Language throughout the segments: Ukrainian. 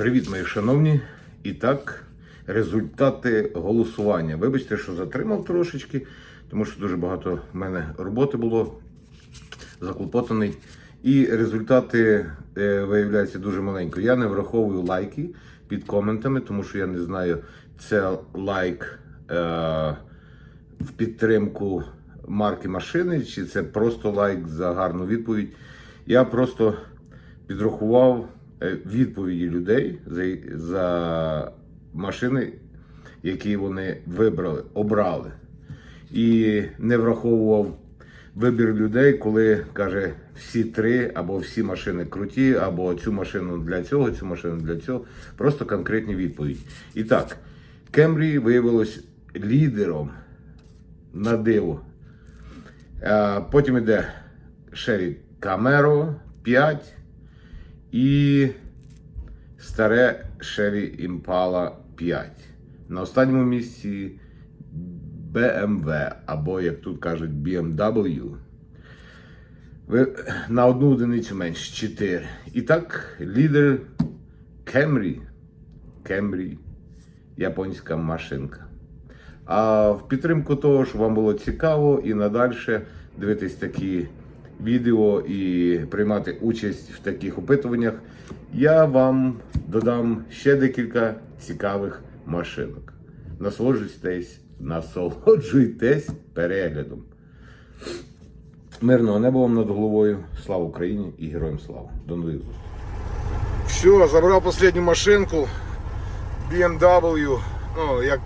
Привіт, мої шановні. І так, результати голосування. Вибачте, що затримав трошечки, тому що дуже багато в мене роботи було заклопотаний. І результати е, виявляються дуже маленько. Я не враховую лайки під коментами, тому що я не знаю, це лайк е, в підтримку марки машини, чи це просто лайк за гарну відповідь. Я просто підрахував відповіді людей за, за машини, які вони вибрали, обрали. І не враховував вибір людей, коли каже всі три або всі машини круті, або цю машину для цього, цю машину для цього. Просто конкретні відповіді. І так, Кемрі виявилось лідером на диво. Е, Потім йде Шері Камеро 5 і старе Шері Імпала 5. На останньому місці BMW, або, як тут кажуть, BMW. Ви- На одну одиницю менше 4. І так, лідер Camry. Camry. Японська машинка. А в підтримку того, щоб вам було цікаво і надальше дивитись такі відео і приймати участь в таких опитуваннях, я вам додам ще декілька цікавих машинок. Насолоджуйтесь, насолоджуйтесь переглядом. Мирного неба вам над головою. Слава Україні і героям слава. До нових зустрічей. Все, забрав останню машинку BMW, ну, як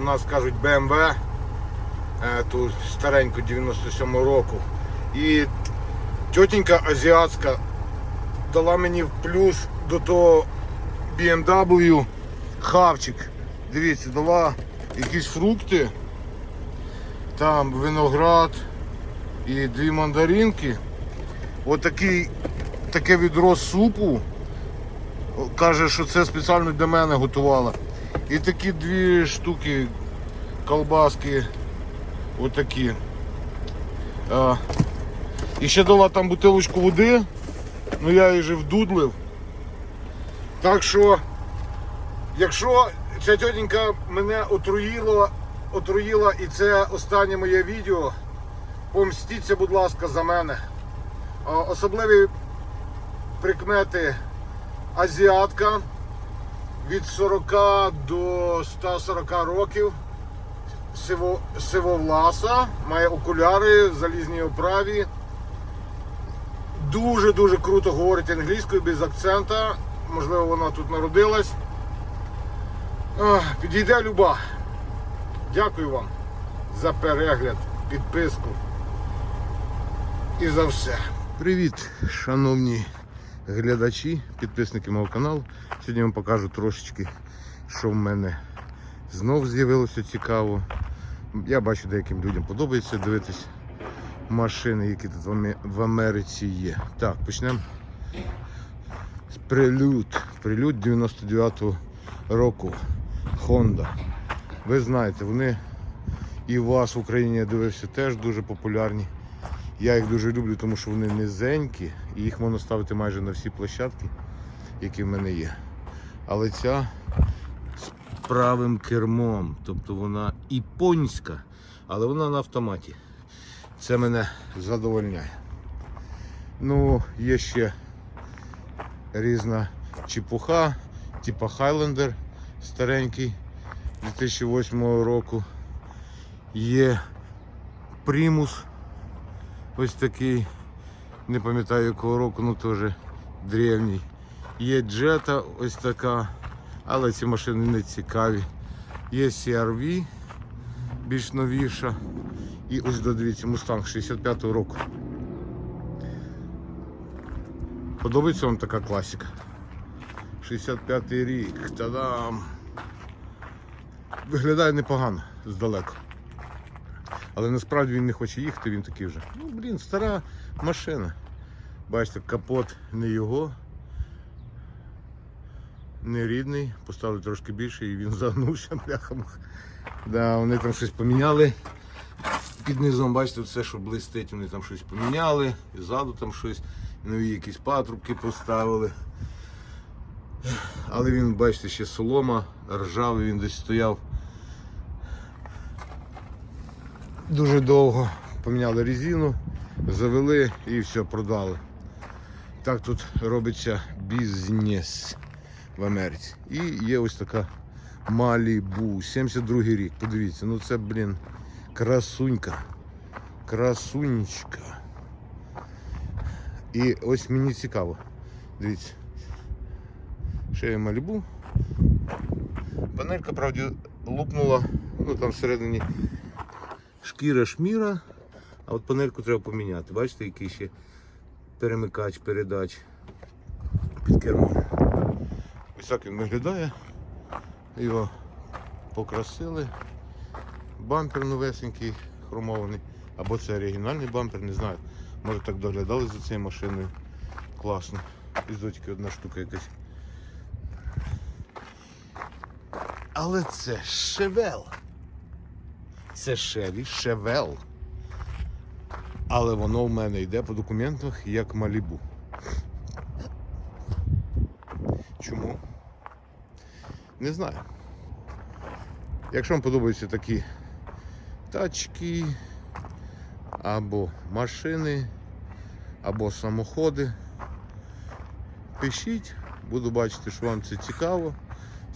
у нас кажуть, BMW, е, ту стареньку 97 року. І тітенька азіатська дала мені в плюс до того BMW хавчик. Дивіться, дала якісь фрукти, там виноград і дві мандаринки. Отакий таке відро супу. Каже, що це спеціально для мене готувала. І такі дві штуки колбаски. Отакі. І ще дала там бутилочку води, ну я її вже вдудлив. Так що, якщо ця тітенька мене отруїла, отруїла і це останнє моє відео, помстіться, будь ласка, за мене. Особливі прикмети азіатка від 40 до 140 років. Сиво, сивовласа, має окуляри в залізній оправі. Дуже-дуже круто говорить англійською без акцента. Можливо, вона тут народилась. Підійде люба. Дякую вам за перегляд, підписку і за все. Привіт, шановні глядачі, підписники мого каналу. Сьогодні вам покажу трошечки, що в мене знов з'явилося цікаво. Я бачу, деяким людям подобається дивитись машини, які тут в Америці є. Так, почнемо з прилюд. Прилюд 99-го року. Honda. Ви знаєте, вони і у вас в Україні я дивився теж дуже популярні. Я їх дуже люблю, тому що вони низенькі і їх можна ставити майже на всі площадки, які в мене є. Але ця з правим кермом, тобто вона іпонська, але вона на автоматі. Це мене задовольняє. Ну, є ще різна чепуха, типа Highlander старенький 2008 року. Є Primus Ось такий, не пам'ятаю якого року, ну теж древній. Є джета ось така, але ці машини не цікаві. Є CRV більш новіша. І ось додивіться, Мустанг 65-го року. Подобається вам така класика? 65-й рік. Та-дам! Виглядає непогано здалеку. Але насправді він не хоче їхати, він такий вже. Ну, блін, стара машина. Бачите, капот не його. Не рідний, поставили трошки більше і він загнувся бляхом. Да, вони там щось поміняли. Під низом, бачите, все, що блистить, вони там щось поміняли, і ззаду там щось, нові якісь патрубки поставили. Але він, бачите, ще солома, ржавий, він десь стояв дуже довго. Поміняли резину, завели і все, продали. Так тут робиться бізнес в Америці. І є ось така Малібу, 72 рік. Подивіться, ну це, блін, красунька. Красунечка. І ось мені цікаво. Дивіться. Ще є Малібу. Панелька, правда, лопнула, ну там всередині шкіра шміра, а от панельку треба поміняти. Бачите, який ще перемикач передач під кермом. Ось так він виглядає. Його покрасили. Бампер новесенький, хромований. Або це оригінальний бампер, не знаю. Може так доглядали за цією машиною. Класно. І з одна штука якась. Але це шевел. Це Шеві Шевел. Але воно в мене йде по документах як Малібу. Чому? Не знаю. Якщо вам подобаються такі тачки, або машини, або самоходи, пишіть, буду бачити, що вам це цікаво.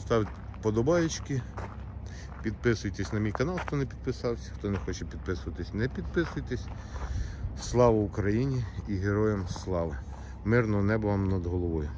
Ставте подобаєчки. Підписуйтесь на мій канал, хто не підписався, хто не хоче підписуватись, не підписуйтесь. Слава Україні і героям слави! Мирного неба вам над головою!